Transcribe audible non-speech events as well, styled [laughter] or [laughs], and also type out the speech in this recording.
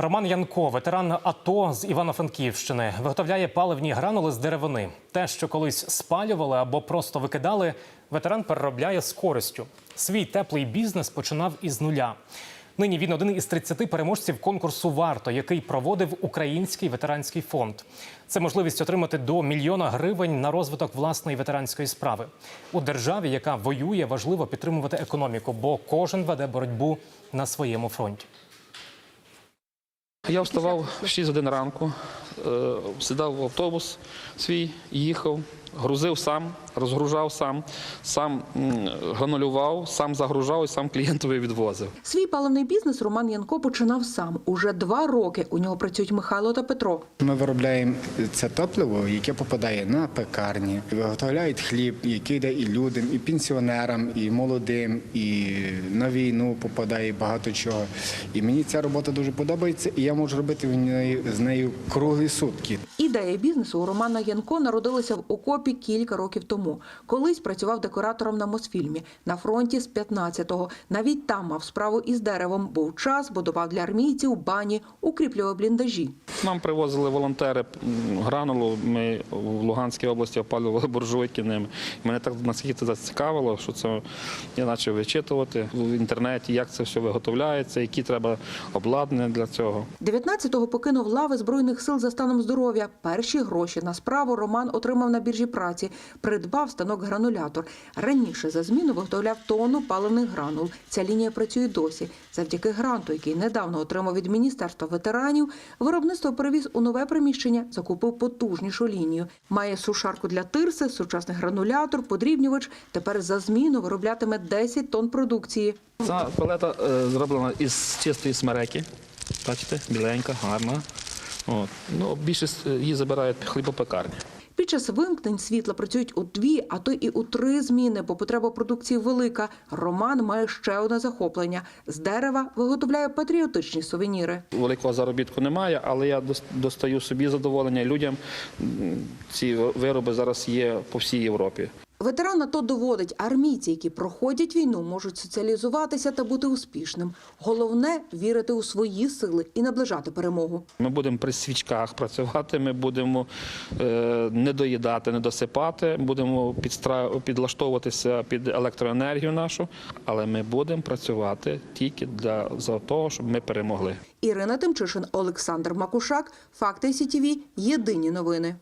Роман Янко, ветеран АТО з Івано-Франківщини, виготовляє паливні гранули з деревини. Те, що колись спалювали або просто викидали, ветеран переробляє з користю. Свій теплий бізнес починав із нуля. Нині він один із 30 переможців конкурсу Варто, який проводив Український ветеранський фонд. Це можливість отримати до мільйона гривень на розвиток власної ветеранської справи. У державі, яка воює, важливо підтримувати економіку, бо кожен веде боротьбу на своєму фронті. Я вставав в 6 годин ранку, е, сідав в автобус свій, їхав, грузив сам, розгружав сам, сам м, гранулював, сам загружав і сам клієнтові відвозив. Свій паливний бізнес Роман Янко починав сам. Уже два роки у нього працюють Михайло та Петро. Ми виробляємо це топливо, яке попадає на пекарні, виготовляють хліб, який йде і людям, і пенсіонерам, і молодим, і на війну попадає багато чого. І мені ця робота дуже подобається, і я можу робити в неї з нею круглі сутки. Ідея бізнесу у Романа Янко народилася в окопі кілька років тому. Колись працював декоратором на Мосфільмі на фронті з 15-го. Навіть там мав справу із деревом. Був час, будував для армійців бані, укріплював бліндажі. Нам привозили волонтери гранулу. Ми в Луганській області опалювали [laughs] буржуйки ними. Мене так наскільки це зацікавило, що це я почав вичитувати в інтернеті, як це все виготовляється, які треба обладнання для цього. 19-го покинув лави Збройних сил за станом здоров'я. Перші гроші на справу Роман отримав на біржі праці. Придбав станок-гранулятор. Раніше за зміну виготовляв тонну паливних гранул. Ця лінія працює досі. Завдяки гранту, який недавно отримав від Міністерства ветеранів, виробництво перевіз у нове приміщення, закупив потужнішу лінію. Має сушарку для тирси, сучасний гранулятор, подрібнювач. Тепер за зміну вироблятиме 10 тонн продукції. Ця палета е, зроблена із чистої смереки. Бачите, біленька, гарна. От. Ну, більшість е, її забирають хлібопекарні. Під час вимкнень світла працюють у дві, а то і у три зміни, бо потреба продукції велика. Роман має ще одне захоплення. З дерева виготовляє патріотичні сувеніри. Великого заробітку немає, але я дос- достаю собі задоволення людям. Ці вироби зараз є по всій Європі. Ветеран АТО доводить, армійці, які проходять війну, можуть соціалізуватися та бути успішним. Головне вірити у свої сили і наближати перемогу. Ми будемо при свічках працювати, ми будемо е, не доїдати, не досипати, будемо підстра... підлаштовуватися під електроенергію нашу, але ми будемо працювати тільки для за того, щоб ми перемогли. Ірина Тимчишин, Олександр Макушак. Факти СІТІВІ. Єдині новини.